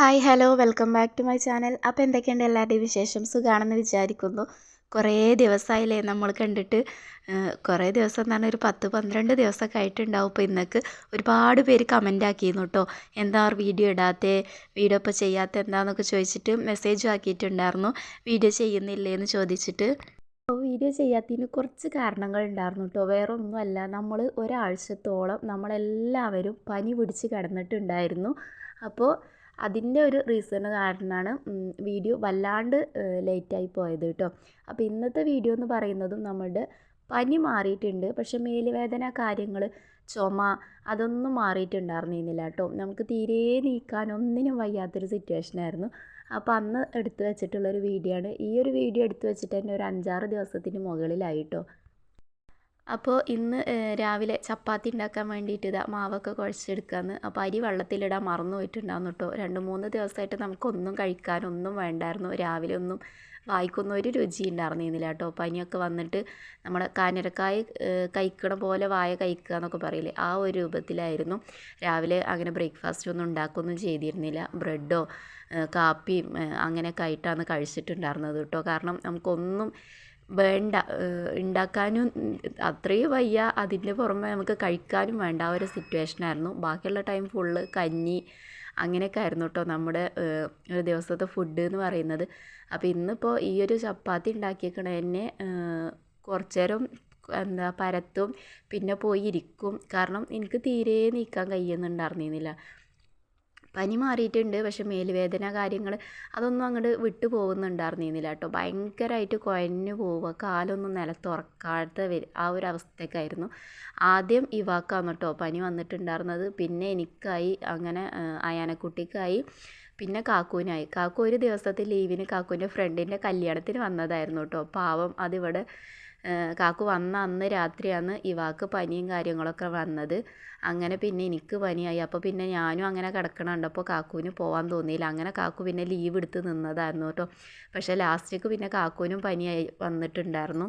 Hi hello welcome back to my channel അപ്പോൾ എന്തൊക്കെയുണ്ട് എല്ലാവരുടെയും വിശേഷം? സുഖമാണെന്ന് വിചാരിക്കുന്നു. കുറേ ദിവസമായില്ലേ നമ്മൾ കണ്ടിട്ട്. കുറേ ദിവസം പറഞ്ഞാൽ ഒരു പത്ത് പന്ത്രണ്ട് ദിവസമൊക്കെ ആയിട്ടുണ്ടാവും. ഇപ്പോൾ ഇന്നക്ക് ഒരുപാട് പേര് കമന്റ് ആക്കിയിരുന്നു കേട്ടോ എന്താ വീഡിയോ ഇടാത്തേ? വീഡിയോ ഇപ്പോൾ ചെയ്യാത്ത? എന്താണെന്നൊക്കെ ചോദിച്ചിട്ട് മെസ്സേജ് ആക്കിയിട്ടുണ്ടായിരുന്നു. വീഡിയോ ചെയ്യുന്നില്ലേ എന്ന് ചോദിച്ചിട്ട്. അപ്പോൾ വീഡിയോ ചെയ്യാത്തതിന് കുറച്ച് കാരണങ്ങൾ ഉണ്ടായിരുന്നു കേട്ടോ വേറെ ഒന്നുമല്ല നമ്മൾ ഒരാഴ്ചത്തോളം നമ്മളെല്ലാവരും പനി പിടിച്ച് കിടന്നിട്ടുണ്ടായിരുന്നു. അപ്പോൾ അതിന്റെ ഒരു റീസൺ കാരണമാണ് വീഡിയോ വല്ലാണ്ട് ലേറ്റായി പോയത് കേട്ടോ അപ്പോൾ ഇന്നത്തെ വീഡിയോ എന്ന് പറയുന്നതും നമ്മളുടെ പനി മാറിയിട്ടുണ്ട്. പക്ഷെ മേലുവേദന കാര്യങ്ങൾ ചുമ അതൊന്നും മാറിയിട്ടുണ്ടായിരുന്നില്ല കേട്ടോ നമുക്ക് തീരെ നീക്കാൻ ഒന്നിനും വയ്യാത്തൊരു സിറ്റുവേഷനായിരുന്നു അപ്പോൾ അന്ന് എടുത്തു വെച്ചിട്ടുള്ളൊരു വീഡിയോ ആണ്. ഈ ഒരു വീഡിയോ എടുത്തു വെച്ചിട്ട് തന്നെ ഒരു അഞ്ചാറ് ദിവസത്തിന് മുകളിലായി കേട്ടോ അപ്പോൾ ഇന്ന് രാവിലെ ചപ്പാത്തി ഉണ്ടാക്കാൻ വേണ്ടിയിട്ട് ഇതാ മാവൊക്കെ കുഴച്ചെടുക്കാമെന്ന് അപ്പോൾ അരി വെള്ളത്തിലിടാൻ മറന്നു പോയിട്ടുണ്ടായിരുന്നു കേട്ടോ. രണ്ട് മൂന്ന് ദിവസമായിട്ട് നമുക്കൊന്നും കഴിക്കാനൊന്നും വേണ്ടായിരുന്നു. രാവിലെ ഒന്നും വായിക്കൊന്നും ഒരു രുചി ഉണ്ടായിരുന്നില്ല കേട്ടോ. പനിയൊക്കെ വന്നിട്ട് നമ്മുടെ കാനരക്കായ കഴിക്കണ പോലെ വായ കഴിക്കുക എന്നൊക്കെ പറയില്ലേ? ആ ഒരു രൂപത്തിലായിരുന്നു. രാവിലെ അങ്ങനെ ബ്രേക്ക്ഫാസ്റ്റ് ഒന്നും ഉണ്ടാക്കുകയൊന്നും ചെയ്തിരുന്നില്ല. ബ്രെഡോ കാപ്പിയും അങ്ങനെയൊക്കെ ആയിട്ടാണ് കഴിച്ചിട്ടുണ്ടായിരുന്നത് കേട്ടോ. കാരണം നമുക്കൊന്നും വേണ്ട ഉണ്ടാക്കാനും അത്രയും വയ്യ. അതിന്റെ പുറമെ നമുക്ക് കഴിക്കാനും വേണ്ട ആ ഒരു സിറ്റുവേഷനായിരുന്നു ബാക്കിയുള്ള ടൈം ഫുള്ള് കഞ്ഞി അങ്ങനെയൊക്കെ ആയിരുന്നു കേട്ടോ നമ്മുടെ ഒരു ദിവസത്തെ ഫുഡ് എന്ന് പറയുന്നത്. അപ്പോൾ ഇന്നിപ്പോൾ ഈ ഒരു ചപ്പാത്തി ഉണ്ടാക്കിയേക്കണ തന്നെ കുറച്ചേരം എന്താ പരത്തും പിന്നെ പോയി ഇരിക്കും. കാരണം എനിക്ക് തീരെ നീക്കാൻ കഴിയുന്നുണ്ടായിരുന്നില്ല പനി മാറിയിട്ടുണ്ട് പക്ഷെ മേലുവേദന കാര്യങ്ങൾ അതൊന്നും അങ്ങോട്ട് വിട്ടു പോകുന്നുണ്ടായിരുന്നില്ല കേട്ടോ ഭയങ്കരമായിട്ട് കുഴഞ്ഞു പോവുക കാലൊന്നും നിലത്തുറക്കാത്ത ആ ഒരു അവസ്ഥക്കായിരുന്നു. ആദ്യം ഇവാക്കാന്ന് കേട്ടോ പനി വന്നിട്ടുണ്ടായിരുന്നത്. പിന്നെ എനിക്കായി അങ്ങനെ അയാനക്കുട്ടിക്കായി പിന്നെ കാക്കൂനായി. കാക്കു ഒരു ദിവസത്തെ ലീവിന് കാക്കുവിന്റെ ഫ്രണ്ടിന്റെ കല്യാണത്തിന് വന്നതായിരുന്നു കേട്ടോ പാവം അതിവിടെ കാക്കു വന്ന അന്ന് രാത്രിയാണ് ഇവാക്ക് പനിയും കാര്യങ്ങളൊക്കെ വന്നത്. അങ്ങനെ പിന്നെ എനിക്ക് പനിയായി. അപ്പോൾ പിന്നെ ഞാനും അങ്ങനെ കിടക്കണുണ്ട്. അപ്പോൾ കാക്കുവിന് പോകാൻ തോന്നിയില്ല. അങ്ങനെ കാക്കു പിന്നെ ലീവ് എടുത്ത് നിന്നതായിരുന്നു കേട്ടോ. പക്ഷേ ലാസ്റ്റിക്ക് പിന്നെ കാക്കുവിനും പനിയായി വന്നിട്ടുണ്ടായിരുന്നു.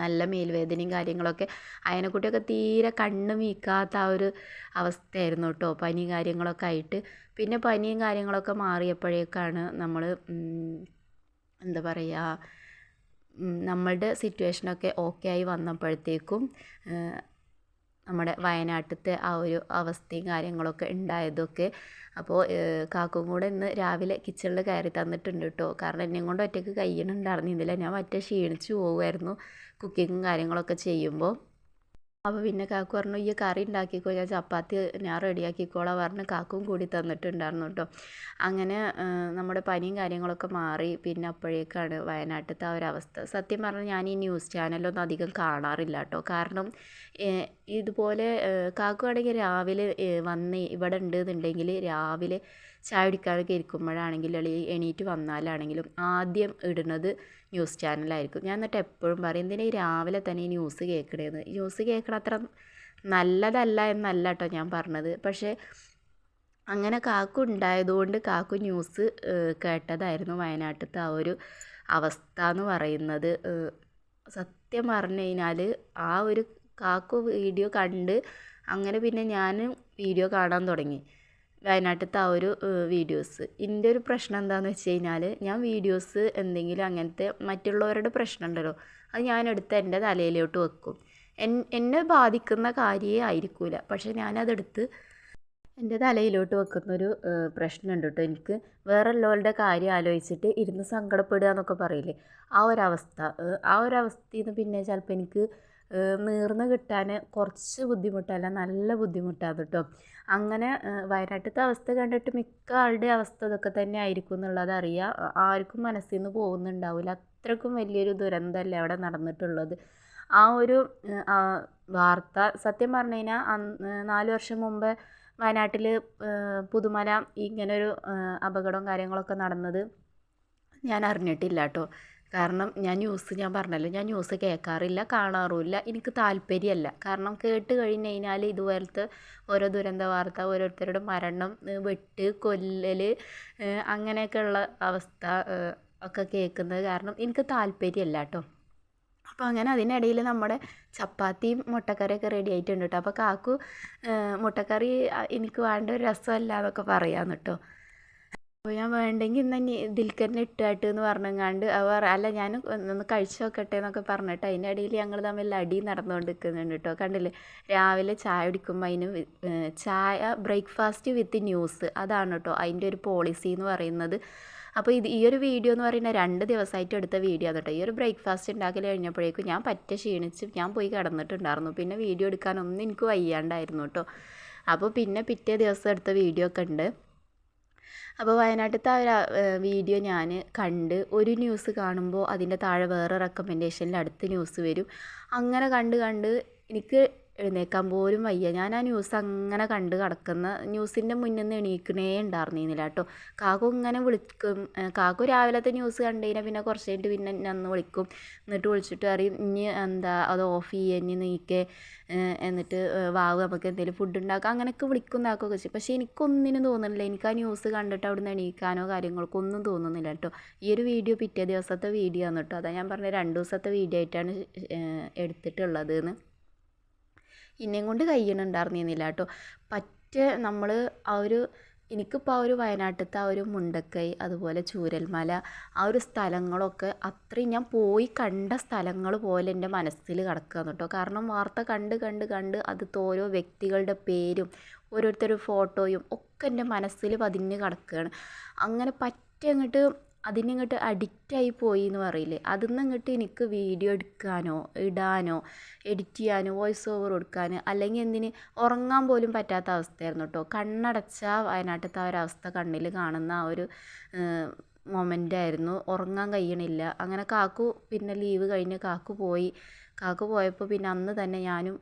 നല്ല മേൽവേദനയും കാര്യങ്ങളൊക്കെ. അയനക്കുട്ടിയൊക്കെ തീരെ കണ്ണ് മീക്കാത്ത ആ ഒരു അവസ്ഥയായിരുന്നു കേട്ടോ. പനി കാര്യങ്ങളൊക്കെ ആയിട്ട്. പിന്നെ പനിയും കാര്യങ്ങളൊക്കെ മാറിയപ്പോഴേക്കാണ് നമ്മൾ എന്താ പറയുക നമ്മളുടെ സിറ്റുവേഷനൊക്കെ ഓക്കെ ആയി വന്നപ്പോഴത്തേക്കും നമ്മുടെ വയനാട്ടിലത്തെ ആ ഒരു അവസ്ഥയും കാര്യങ്ങളൊക്കെ ഉണ്ടായതൊക്കെ അപ്പോൾ കാക്കും കൂടെ ഇന്ന് രാവിലെ കിച്ചണിൽ കയറി തന്നിട്ടുണ്ട് കേട്ടോ കാരണം എന്നെയും കൊണ്ട് ഒറ്റയ്ക്ക് കയ്യണുണ്ടായിരുന്നില്ല. ഞാൻ മറ്റേ ക്ഷീണിച്ചു പോകുമായിരുന്നു കുക്കിങ്ങും കാര്യങ്ങളൊക്കെ ചെയ്യുമ്പോൾ അപ്പോൾ പിന്നെ കാക്കു പറഞ്ഞു ഈ കറി ഉണ്ടാക്കിക്കോ ഞാൻ ചപ്പാത്തി ഞാൻ റെഡിയാക്കിക്കോളാം പറഞ്ഞ് കാക്കും കൂടി തന്നിട്ടുണ്ടായിരുന്നു കേട്ടോ. അങ്ങനെ നമ്മുടെ പനിയും കാര്യങ്ങളൊക്കെ മാറി. പിന്നെ അപ്പോഴേക്കാണ് വയനാട്ടിലത്തെ ആ ഒരു അവസ്ഥ. സത്യം പറഞ്ഞാൽ ഞാൻ ഈ ന്യൂസ് ചാനലൊന്നും അധികം കാണാറില്ല കേട്ടോ. കാരണം ഇതുപോലെ കാക്കു ആണെങ്കിൽ രാവിലെ വന്ന് ഇവിടെ ഉണ്ട് എന്നുണ്ടെങ്കിൽ രാവിലെ ചായ കുടിക്കാനൊക്കെ ഇരിക്കുമ്പോഴാണെങ്കിലും അല്ലെങ്കിൽ എണീറ്റ് വന്നാലാണെങ്കിലും ആദ്യം ഇടുന്നത് ന്യൂസ് ചാനലായിരിക്കും. ഞാൻ എന്നിട്ട് എപ്പോഴും പറയും എന്തിനാ രാവിലെ തന്നെ ഈ ന്യൂസ് കേൾക്കണേന്ന്? ന്യൂസ് കേൾക്കണ അത്ര നല്ലതല്ല എന്നല്ല കേട്ടോ ഞാൻ പറഞ്ഞത്. പക്ഷേ അങ്ങനെ കാക്കു ഉണ്ടായതുകൊണ്ട് കാക്കു ന്യൂസ് കേട്ടതായിരുന്നു വയനാട്ടിലത്തെ ആ ഒരു അവസ്ഥ എന്ന് പറയുന്നത് സത്യം പറഞ്ഞു കഴിഞ്ഞാൽ ആ ഒരു കാക്കു വീഡിയോ കണ്ട് അങ്ങനെ പിന്നെ ഞാൻ വീഡിയോ കാണാൻ തുടങ്ങി. വയനാട്ടിലത്തെ ആ ഒരു വീഡിയോസ്. എന്റെ ഒരു പ്രശ്നം എന്താണെന്ന് വെച്ച് കഴിഞ്ഞാൽ ഞാൻ വീഡിയോസ് എന്തെങ്കിലും അങ്ങനത്തെ മറ്റുള്ളവരുടെ പ്രശ്നം ഉണ്ടല്ലോ അത് ഞാനെടുത്ത് എന്റെ തലയിലോട്ട് വെക്കും. എന്നെ ബാധിക്കുന്ന കാര്യമേ ആയിരിക്കില്ല പക്ഷെ ഞാനതെടുത്ത് എന്റെ തലയിലോട്ട് വെക്കുന്നൊരു പ്രശ്നമുണ്ട് കേട്ടോ. എനിക്ക് വേറെ ഉള്ളവരുടെ കാര്യം ആലോചിച്ചിട്ട് ഇരുന്ന് സങ്കടപ്പെടുക എന്നൊക്കെ പറയില്ലേ? ആ ഒരവസ്ഥ ആ ഒരവസ്ഥയിൽ നിന്ന് പിന്നെ ചിലപ്പോൾ എനിക്ക് നീർന്ന് കിട്ടാൻ കുറച്ച് ബുദ്ധിമുട്ടല്ല നല്ല ബുദ്ധിമുട്ടാണ് കേട്ടോ. അങ്ങനെ വയനാട്ടിലത്തെ അവസ്ഥ കണ്ടിട്ട് മിക്ക ആളുടെ അവസ്ഥ ഇതൊക്കെ തന്നെ ആയിരിക്കും എന്നുള്ളത് അറിയാം. ആർക്കും മനസ്സിൽ നിന്ന് പോകുന്നുണ്ടാവില്ല. അത്രക്കും വലിയൊരു ദുരന്തമല്ലേ അവിടെ നടന്നിട്ടുള്ളത്. ആ ഒരു വാർത്ത സത്യം പറഞ്ഞു കഴിഞ്ഞാൽ നാല് വർഷം മുമ്പ് വയനാട്ടിൽ പുതുമല ഇങ്ങനൊരു അപകടവും കാര്യങ്ങളൊക്കെ നടന്നത് ഞാൻ അറിഞ്ഞിട്ടില്ല കേട്ടോ. കാരണം ഞാൻ ന്യൂസ് ഞാൻ പറഞ്ഞല്ലോ ഞാൻ ന്യൂസ് കേൾക്കാറില്ല കാണാറുമില്ല എനിക്ക് താല്പര്യമല്ല കാരണം കേട്ട് കഴിഞ്ഞ് കഴിഞ്ഞാൽ ഇതുപോലത്തെ ഓരോ ദുരന്ത വാർത്ത ഓരോരുത്തരുടെ മരണം വെട്ട് കൊല്ലൽ അങ്ങനെയൊക്കെയുള്ള അവസ്ഥ ഒക്കെ കേൾക്കുന്നത് കാരണം എനിക്ക് താല്പര്യമല്ല കേട്ടോ. അപ്പോൾ അങ്ങനെ അതിനിടയിൽ നമ്മുടെ ചപ്പാത്തിയും മുട്ടക്കറിയൊക്കെ റെഡി ആയിട്ടുണ്ട് കേട്ടോ. അപ്പോൾ കാക്കു മുട്ടക്കറി എനിക്ക് വേണ്ട ഒരു രസമല്ല എന്നൊക്കെ പറയാമെന്ന് കേട്ടോ. അപ്പോൾ ഞാൻ വേണ്ടെങ്കിൽ ഇന്ന് ഇനി ഇതിൽക്ക് തന്നെ ഇട്ടാട്ട് എന്ന് പറഞ്ഞങ്ങാണ്ട് അവർ അല്ല ഞാൻ ഒന്ന് കഴിച്ചു നോക്കട്ടെ എന്നൊക്കെ പറഞ്ഞിട്ട് അതിന്റെ ഇടയിൽ ഞങ്ങൾ തമ്മിൽ അടി നടന്നുകൊണ്ട് നിൽക്കുന്നുണ്ട് കേട്ടോ കണ്ടില്ലേ? രാവിലെ ചായ കുടിക്കുമ്പോൾ അതിന് ചായ ബ്രേക്ക്ഫാസ്റ്റ് വിത്ത് ന്യൂസ് അതാണ് കേട്ടോ അതിന്റെ ഒരു പോളിസി എന്ന് പറയുന്നത്. അപ്പോൾ ഇത് ഈ ഒരു വീഡിയോ എന്ന് പറയുന്നത് രണ്ട് ദിവസമായിട്ട് എടുത്ത വീഡിയോ ആണ് കേട്ടോ ഈ ഒരു ബ്രേക്ക്ഫാസ്റ്റ് ഉണ്ടാക്കൽ കഴിഞ്ഞപ്പോഴേക്കും ഞാൻ പറ്റ ക്ഷീണിച്ച് ഞാൻ പോയി കിടന്നിട്ടുണ്ടായിരുന്നു. പിന്നെ വീഡിയോ എടുക്കാനൊന്നും എനിക്ക് വയ്യാണ്ടായിരുന്നു കേട്ടോ അപ്പോൾ പിന്നെ പിറ്റേ ദിവസം എടുത്ത വീഡിയോ ഒക്കെ ഉണ്ട്. അപ്പോൾ വയനാട്ടിലത്തെ ആ ഒരു വീഡിയോ ഞാൻ കണ്ട് ഒരു ന്യൂസ് കാണുമ്പോൾ അതിന്റെ താഴെ വേറെ റെക്കമെൻഡേഷനിൽ അടുത്ത ന്യൂസ് വരും. അങ്ങനെ കണ്ട് കണ്ട് എനിക്ക് എഴുന്നേക്കാൻ പോലും വയ്യ. ഞാൻ ആ ന്യൂസ് അങ്ങനെ കണ്ട് കിടക്കുന്ന ന്യൂസിന്റെ മുന്നിൽ നിന്ന് എണീക്കണേ ഉണ്ടായിരുന്നില്ല കേട്ടോ കാക്കു ഇങ്ങനെ വിളിക്കും. കാക്കു രാവിലത്തെ ന്യൂസ് കണ്ടു പിന്നെ കുറച്ച് കഴിഞ്ഞിട്ട് പിന്നെ എന്നെ അന്ന് വിളിക്കും. എന്നിട്ട് വിളിച്ചിട്ട് അറിയും ഇനി എന്താ അത് ഓഫ് ചെയ്യുക ഇനി നീക്കേ. എന്നിട്ട് വാവ് നമുക്ക് എന്തെങ്കിലും ഫുഡ് ഉണ്ടാക്കുക അങ്ങനെയൊക്കെ വിളിക്കുന്നതാക്കൊക്കെ ചെയ്യും. പക്ഷേ എനിക്കൊന്നിനും തോന്നുന്നില്ല എനിക്ക് ആ ന്യൂസ് കണ്ടിട്ട് അവിടെ നിന്ന് എണീക്കാനോ കാര്യങ്ങൾക്കോ ഒന്നും തോന്നുന്നില്ല കേട്ടോ ഈ ഒരു വീഡിയോ പിറ്റേ ദിവസത്തെ വീഡിയോ ആണ് കേട്ടോ അതാ ഞാൻ പറഞ്ഞ രണ്ട് ദിവസത്തെ വീഡിയോ ആയിട്ടാണ് എടുത്തിട്ടുള്ളത് എന്ന് ഇന്നെയും കൊണ്ട് കഴിയണുണ്ടായിരുന്നില്ല കേട്ടോ പറ്റ നമ്മൾ ആ ഒരു എനിക്കിപ്പോൾ ആ ഒരു വയനാട്ടിലത്തെ ആ ഒരു മുണ്ടക്കൈ അതുപോലെ ചൂരൽമല ആ ഒരു സ്ഥലങ്ങളൊക്കെ അത്രയും ഞാൻ പോയി കണ്ട സ്ഥലങ്ങൾ പോലെ എന്റെ മനസ്സിൽ കിടക്കുകയാണ് കേട്ടോ കാരണം വാർത്ത കണ്ട് കണ്ട് കണ്ട് അതിലത്തെ ഓരോ വ്യക്തികളുടെ പേരും ഓരോരുത്തരുടെ ഫോട്ടോയും ഒക്കെ എന്റെ മനസ്സിൽ പതിഞ്ഞ് കിടക്കുകയാണ് അങ്ങനെ പറ്റ അങ്ങോട്ട് അതിനിങ്ങോട്ട് അഡിക്റ്റായി പോയി എന്ന് പറയില്ലേ? അതിൽ നിന്ന് ഇങ്ങോട്ട് എനിക്ക് വീഡിയോ എടുക്കാനോ ഇടാനോ എഡിറ്റ് ചെയ്യാനോ വോയിസ് ഓവർ കൊടുക്കാൻ അല്ലെങ്കിൽ എന്തിന് ഉറങ്ങാൻ പോലും പറ്റാത്ത അവസ്ഥയായിരുന്നു കേട്ടോ. കണ്ണടച്ചാൽ വയനാട്ടിലത്തെ ആ ഒരു അവസ്ഥ കണ്ണിൽ കാണുന്ന ആ ഒരു മൊമെന്റ് ആയിരുന്നു ഉറങ്ങാൻ കഴിയണില്ല. അങ്ങനെ കാക്കു പിന്നെ ലീവ് കഴിഞ്ഞ് കാക്കു പോയി. കാക്കു പോയപ്പോൾ പിന്നെ അന്ന് തന്നെ ഞാനും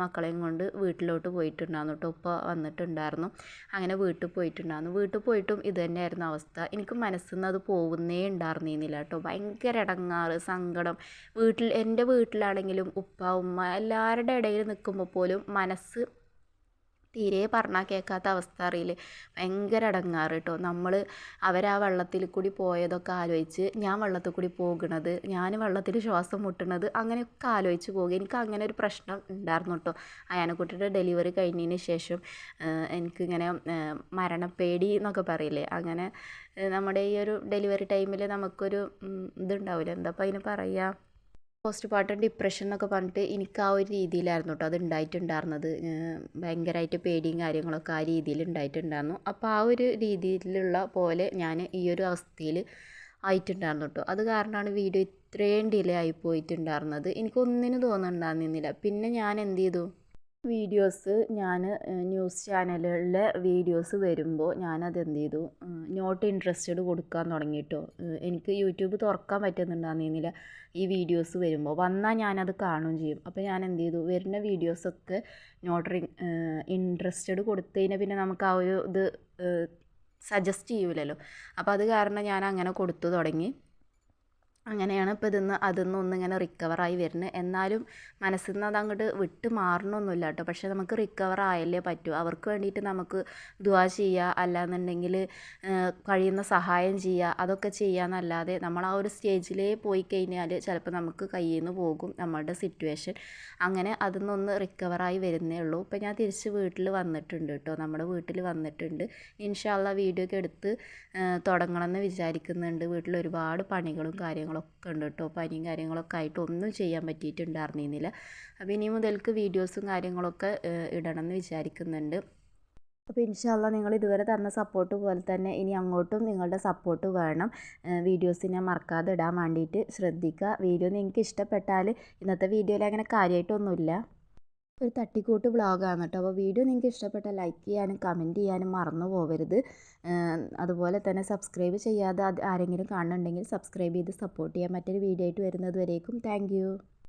മക്കളെയും കൊണ്ട് വീട്ടിലോട്ട് പോയിട്ടുണ്ടായിരുന്നു കേട്ടോ ഉപ്പ വന്നിട്ടുണ്ടായിരുന്നു. അങ്ങനെ വീട്ടിൽ പോയിട്ടുണ്ടായിരുന്നു. വീട്ടിൽ പോയിട്ടും ഇത് തന്നെയായിരുന്നു അവസ്ഥ. എനിക്ക് മനസ്സിൽ നിന്ന് അത് പോകുന്നേ ഉണ്ടായിരുന്നില്ല കേട്ടോ ഭയങ്കര ഇടങ്ങാറ് സങ്കടം. വീട്ടിൽ എന്റെ വീട്ടിലാണെങ്കിലും ഉപ്പ ഉമ്മ എല്ലാവരുടെ ഇടയിൽ നിൽക്കുമ്പോൾ പോലും മനസ്സ് തീരെ പറഞ്ഞാൽ കേൾക്കാത്ത അവസ്ഥ അറിയില്ലേ? ഭയങ്കര അടങ്ങാറ് കേട്ടോ നമ്മൾ അവരാ വെള്ളത്തിൽ കൂടി പോയതൊക്കെ ആലോചിച്ച് ഞാൻ വെള്ളത്തിൽ കൂടി പോകുന്നത് ഞാൻ വെള്ളത്തിൽ ശ്വാസം മുട്ടുന്നത് അങ്ങനെയൊക്കെ ആലോചിച്ച് പോകുക എനിക്ക് അങ്ങനെ ഒരു പ്രശ്നം ഉണ്ടായിരുന്നു കേട്ടോ അയാനക്കുട്ടിയുടെ ഡെലിവറി കഴിഞ്ഞതിന് ശേഷം എനിക്കിങ്ങനെ മരണപ്പേടി എന്നൊക്കെ പറയില്ലേ? അങ്ങനെ നമ്മുടെ ഈ ഒരു ഡെലിവറി ടൈമിൽ നമുക്കൊരു ഇതുണ്ടാവില്ല എന്താ അതിന് പറയുക പോസ്റ്റ് പാർട്ടം ഡിപ്രഷൻ എന്നൊക്കെ പറഞ്ഞിട്ട് എനിക്ക് ആ ഒരു രീതിയിലായിരുന്നു കേട്ടോ. അത് ഉണ്ടായിട്ടുണ്ടായിരുന്നത്. ഭയങ്കരമായിട്ട് പേടിയും കാര്യങ്ങളൊക്കെ ആ രീതിയിൽ ഉണ്ടായിട്ടുണ്ടായിരുന്നു. അപ്പോൾ ആ ഒരു രീതിയിലുള്ള പോലെ ഞാൻ ഈ ഒരു അവസ്ഥയിൽ ആയിട്ടുണ്ടായിരുന്നു കേട്ടോ. അത് കാരണമാണ് വീഡിയോ ഇത്രയും ഡിലേ ആയി പോയിട്ടുണ്ടായിരുന്നത്. എനിക്കൊന്നിനും തോന്നുന്നുണ്ടായിരുന്നില്ല പിന്നെ ഞാൻ എന്ത് ചെയ്തു? വീഡിയോസ് ഞാൻ ന്യൂസ് ചാനലുകളിലെ വീഡിയോസ് വരുമ്പോൾ ഞാനത് എന്ത് ചെയ്തു നോട്ട് ഇൻട്രസ്റ്റഡ് കൊടുക്കാൻ തുടങ്ങി കേട്ടോ എനിക്ക് യൂട്യൂബ് തുറക്കാൻ പറ്റുന്നുണ്ടായിരുന്നില്ല ഈ വീഡിയോസ് വരുമ്പോൾ. വന്നാൽ ഞാനത് കാണുകയും ചെയ്യും. അപ്പോൾ ഞാൻ എന്ത് ചെയ്തു വരുന്ന വീഡിയോസൊക്കെ നോട്ട് ഇൻട്രസ്റ്റഡ് കൊടുത്തു പിന്നെ നമുക്ക് ആ ഒരു ഇത് സജസ്റ്റ് ചെയ്യൂലല്ലോ. അപ്പോൾ അത് കാരണം ഞാൻ അങ്ങനെ കൊടുത്തു തുടങ്ങി. അങ്ങനെയാണ് ഇപ്പോൾ ഇതിന്ന് അതിൽ ഒന്നിങ്ങനെ റിക്കവറായി വരുന്നത്. എന്നാലും മനസ്സിൽ നിന്ന് അതങ്ങോട്ട് വിട്ട് മാറണമൊന്നുമില്ല കേട്ടോ. പക്ഷേ നമുക്ക് റിക്കവർ ആയല്ലേ പറ്റൂ. അവർക്ക് വേണ്ടിയിട്ട് നമുക്ക് ദുവാ ചെയ്യുക അല്ലാന്നുണ്ടെങ്കിൽ കഴിയുന്ന സഹായം ചെയ്യുക അതൊക്കെ ചെയ്യാന്നല്ലാതെ നമ്മൾ ആ ഒരു സ്റ്റേജിലേ പോയി കഴിഞ്ഞാൽ ചിലപ്പോൾ നമുക്ക് കയ്യിൽ നിന്ന് പോകും നമ്മളുടെ സിറ്റുവേഷൻ അങ്ങനെ അതിൽ നിന്നൊന്ന് റിക്കവറായി വരുന്നേ ഉള്ളൂ. ഇപ്പോൾ ഞാൻ തിരിച്ച് വീട്ടിൽ വന്നിട്ടുണ്ട് കേട്ടോ. നമ്മുടെ വീട്ടിൽ വന്നിട്ടുണ്ട്. ഇൻഷാല്ല വീഡിയോ ഒക്കെ എടുത്ത് തുടങ്ങണമെന്ന് വിചാരിക്കുന്നുണ്ട്. വീട്ടിൽ ഒരുപാട് പണികളും കാര്യങ്ങളും കാര്യങ്ങളൊക്കെ ഉണ്ട് കേട്ടോ. പനിയും കാര്യങ്ങളൊക്കെ ആയിട്ട് ഒന്നും ചെയ്യാൻ പറ്റിയിട്ടുണ്ടായിരുന്നില്ല. അപ്പോൾ ഇനി മുതൽക്ക് വീഡിയോസും കാര്യങ്ങളൊക്കെ ഇടണം എന്ന് വിചാരിക്കുന്നുണ്ട്. അപ്പോൾ ഇൻഷാല്ല നിങ്ങൾ ഇതുവരെ തന്ന സപ്പോർട്ട് പോലെ തന്നെ ഇനി അങ്ങോട്ടും നിങ്ങളുടെ സപ്പോർട്ട് വേണം. വീഡിയോസിനെ മറക്കാതെ ഇടാൻ വേണ്ടിയിട്ട് ശ്രദ്ധിക്കുക. വീഡിയോ നിങ്ങൾക്ക് ഇഷ്ടപ്പെട്ടാൽ ഇന്നത്തെ വീഡിയോയിൽ അങ്ങനെ കാര്യമായിട്ടൊന്നുമില്ല. ഒരു തട്ടിക്കൂട്ട് വ്ളോഗാണ് കേട്ടോ. അപ്പോൾ വീഡിയോ നിങ്ങൾക്ക് ഇഷ്ടപ്പെട്ട ലൈക്ക് ചെയ്യാനും കമന്റ് ചെയ്യാനും മറന്നു പോകരുത് അതുപോലെ തന്നെ സബ്സ്ക്രൈബ് ചെയ്യാതെ ആരെങ്കിലും കാണുന്നുണ്ടെങ്കിൽ സബ്സ്ക്രൈബ് ചെയ്ത് സപ്പോർട്ട് ചെയ്യാൻ മറ്റൊരു വീഡിയോ ആയിട്ട് വരുന്നത് വരേക്കും. താങ്ക്